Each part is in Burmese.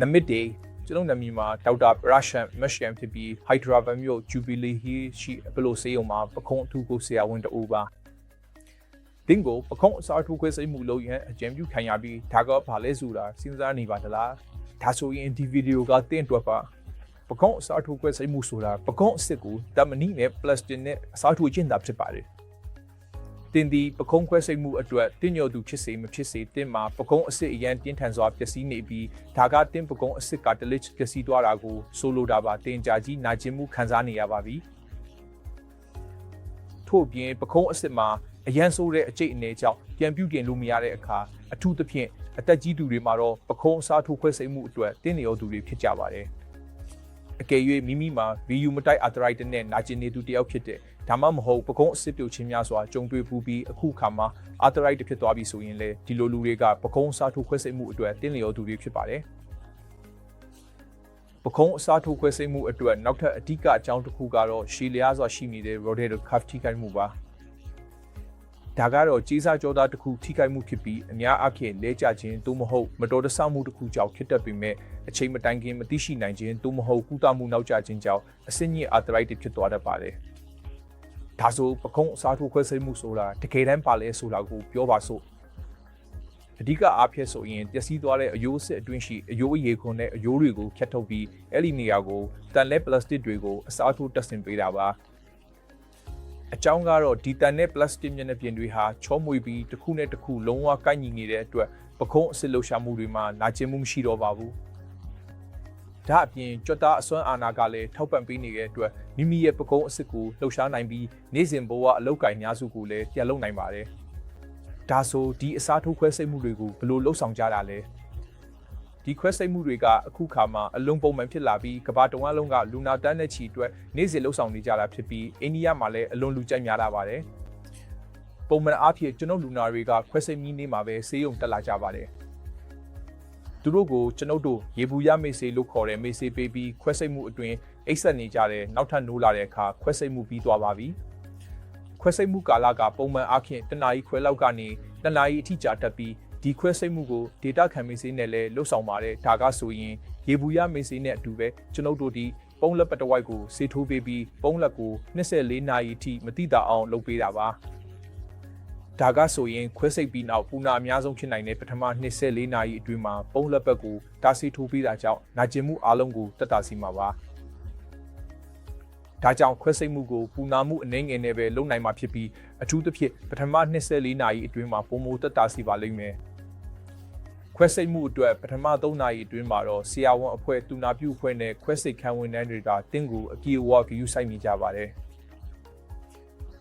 နမစ်ဒေကျွန်တော်နာမည်မှာဒေါက်တာပရရှန်မက်ရှန်ဖြစ်ပြီး Hyderabad မြို့ Jubilee Hill ရှိဘလိုစေးုံမှာပခုံးအထူးကိုဆရာဝန်တဦးပါတင်းကိုပခုံးအစားထိုးခွဲစိတ်မှုလုပ်ရန်အကြံပြုခံရပြီးဒါကဘာလဲဆိုတာစဉ်းစားနေပါသလားဒါဆိုရင်ဒီဗီဒီယိုကတင့်အတွက်ပါပကုံးအစားထိုးခွဲစိတ်မှုဆိုတာပကုံးအစ်စ်ကိုတမနီနဲ့ပလတ်စတစ်နဲ့အစားထိုးခြင်းသာဖြစ်ပါတယ် တင်ဒီပကုံးခွဲစိတ်မှုအတွက်တင်းညိုသူဖြစ်စေမဖြစ်စေတင်းမှာပကုံးအစ်စ်အရန်တင်းထန်စွာပျက်စီးနေပြီးဒါကတင်းပကုံးအစ်စ်ကတလစ်ပျက်စီးသွားတာကိုဆိုလိုတာပါတင်ကြကြီးနာကျင်မှုခံစားနေရပါပြီထို့ပြင်ပကုံးအစ်စ်မှာအရန်ဆိုးတဲ့အကျိတ်အနေကြောင့်ပြန်ပြုပြင်လို့မရတဲ့အခါအထူးသဖြင့်အသက်ကြီးသူတွေမှာတော့ပကုံးအစားထိုးခွဲစိတ်မှုအတွက်တင်းနေရောသူတွေဖြစ်ကြပါတယ် အကယ်၍မိမိမှာ VU မတိုက် arthritis နဲ့နာကျင်နေသူတယောက်ဖြစ်တဲ့ဒါမှမဟုတ်ပကုံးအစစ်ပြုတ်ခြင်းများစွာကြုံတွေ့ပူပြီးအခုခါမှာ arthritis ဖြစ်သွားပြီဆိုရင်လေဒီလိုလူတွေကပကုံးအစားထိုးခွဲစိတ်မှုအတွက်တင်းနေရောသူတွေဖြစ်ပါတယ်ပခုံးအစားထိုးခွဲစိတ်မှုအတွက်နောက်ထပ်အဓိကအကြောင်းတစ်ခုကတော့ရှည်လျားစွာရှိနေတဲ့ rotator cuff ထိခိုက်မှုပါ ဒါကတော့ကြီးစားကြောသားတစ်ခုထိခိုက်မှုဖြစ်ပြီးအများအားဖြင့်လဲကျခြင်းသို့မဟုတ်မတော်တဆမှုတစ်ခုကြောင့်ဖြစ်တတ်ပေမဲ့အချိန်မတိုင်ခင်မသိရှိနိုင်ခြင်းသို့မဟုတ်ကုသမှုနောက်ကျခြင်းကြောင့်အဆင့်ညစ် arthritis ဖြစ်သွားတတ်ပါတယ်ဒါဆိုပခုံးအစားထိုးခွဲစိတ်မှုဆိုတာတကယ်တမ်းပါလဲဆိုတာကိုပြောပါစို့အဓိကအားဖြင့်ဆိုရင်ပျက်စီးသွားတဲ့အယိုးစစ်အတွင်းရှိအယိုးအရေခွန်နဲ့အယိုးတွေကိုဖြတ်ထုတ်ပြီးအဲ့ဒီနေရာကိုတန်လဲပလတ်စတစ်တွေကိုအစားထိုးတက်ဆင်ပေးတာပါ အကြောင်းကတော့ဒီတန်နဲ့ပလတ်စတစ်မျက်နှာပြင်တွေဟာချောမွေပြီးတစ်ခုနဲ့တစ်ခုလုံးဝကိုက်ညီနေတဲ့အတွက်ပခုံးအစစ်လှုပ်ရှားမှုတွေမှာနာကျင်မှုမရှိတော့ပါဘူးဒါအပြင်ကြွက်သားအစွမ်းအာဏာကလည်းထောက်ပံ့ပေးနေတဲ့အတွက်မိမိရဲ့ပကုံးအစ်စ်ကိုလှုပ်ရှားနိုင်ပြီးနေ့စဉ်ဘဝအလောက်ကိုင်များစုကိုလည်းပြန်လုပ်နိုင်ပါတယ်။ဒါဆိုဒီအစားထိုးခွဲစိတ်မှုတွေကိုဘယ်လိုလှုပ်ဆောင်ကြတာလဲ။ ဒီခွဲစိတ်မှုတွေကအခုခါမှာအလုံးပုံမှန်ဖြစ်လာပြီးကမ္ဘာတဝန်းလုံးကလူနာတန်းတဲ့ချီအတွက်နေ့စဉ်လှုပ်ဆောင်နေကြတာဖြစ်ပြီးအိန္ဒိယမှာလည်းအလွန်လူကြိုက်များလာပါတယ်။ပုံမှန်အားဖြင့်ကျွန်ုပ်လူနာတွေကခွဲစိတ်မီးနေမှာပဲဆေးရုံတက်လာကြပါတယ်။သူတို့ကိုကျွန်ုပ်တို့ရေဘူးရမေးစေလို့ခေါ်တဲ့မေးစေပေးပြီးခွဲစိတ်မှုအတွင်းအိတ်ဆက်နေကြတဲ့နောက်ထပ်နိုးလာတဲ့အခါခွဲစိတ်မှုပြီးသွားပါပြီခွဲစိတ်မှုကာလကပုံမှန်အားဖြင့်တနာရီခွဲလောက်ကနေတနာရီအထိကြာတက်ပြီး ဒီခွဲစိတ်မှုကို data ခံမေးစေနဲ့လည်းလွတ်ဆောင်ပါတယ်ဒါကဆိုရင်ရေဘူးရမေးစေနဲ့အတူပဲကျွန်ုပ်တို့ဒီပုံလက်ပတဝိုက်ကိုစေထိုးပေးပြီးပုံလက်ကို24နာရီအထိမတိတာအောင်လုပ်ပေးတာပါဒါကဆိုရင်ခွဲစိတ်ပြီးနောက်ပူနာအများဆုံးဖြစ်နိုင်တဲ့ပထမ24နာရီအတွင်းမှာပုံလက်ပတ်ကိုတာစီထိုးပေးတာကြောင့်နာကျင်မှုအလုံးကိုတက်တာစီမှာပါဒါကြောင့်ခွဲစိတ်မှုကိုပူနာမှုအနှဲငယ်နဲ့ပဲလုပ်နိုင်မှာဖြစ်ပြီးအထူးသဖြင့်ပထမ24နာရီအတွင်းမှာပုံမိုတက်တာစီပါလိမ့်မယ် ခွဲစိတ်မှုအတွက်ပထမ3နာရီအတွင်းမှာတော့ဆရာဝန်အဖွဲ့တူနာပြုအဖွဲ့နဲ့ခွဲစိတ်ခံဝန်ထမ်းတွေကတင်းကိုအပြေအဝဂရုစိုက်နေကြပါတယ်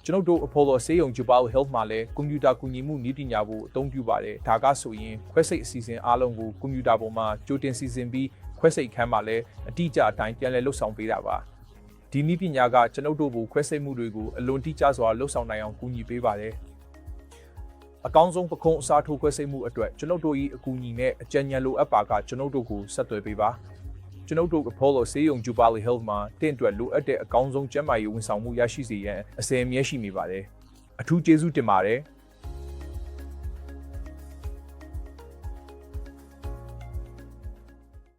ကျွန်ုပ်တို့ Apollo ဆေးရုံ Jubal Health မှာလည်းကွန်ပျူတာကူညီမှုနည်းပညာကိုအသုံးပြုပါတယ်ဒါကဆိုရင်ခွဲစိတ်အစီအစဉ်အားလုံးကိုကွန်ပျူတာပေါ်မှာကြိုတင်စီစဉ်ပြီးခွဲစိတ်ခန်းမှာလည်းအတိအကျအတိုင်းပြန်လည်လှုပ်ဆောင်ပေးတာပါဒီနည်းပညာကကျွန်ုပ်တို့ကိုခွဲစိတ်မှုတွေကိုအလွန်တိကျစွာလှုပ်ဆောင်နိုင်အောင်ကူညီပေးပါတယ် အကောင်းဆုံးပခုံးအစားထိုးခွဲစိတ်မှုအတွက်ကျွန်ုပ်တို့၏အကူအညီနဲ့အကြံဉာဏ်လိုအပ်ပါကကျွန်ုပ်တို့ကိုဆက်သွယ်ပေးပါကျွန်ုပ်တို့ Apollo ဆေးရုံ Jubilee Health မှာတင့်အတွက်လိုအပ်တဲ့အကောင်းဆုံးကျန်းမာရေးဝန်ဆောင်မှုရရှိစေရန်အစီအမံရှိနေပါတယ်အထူးကျေးဇူးတင်ပါတယ်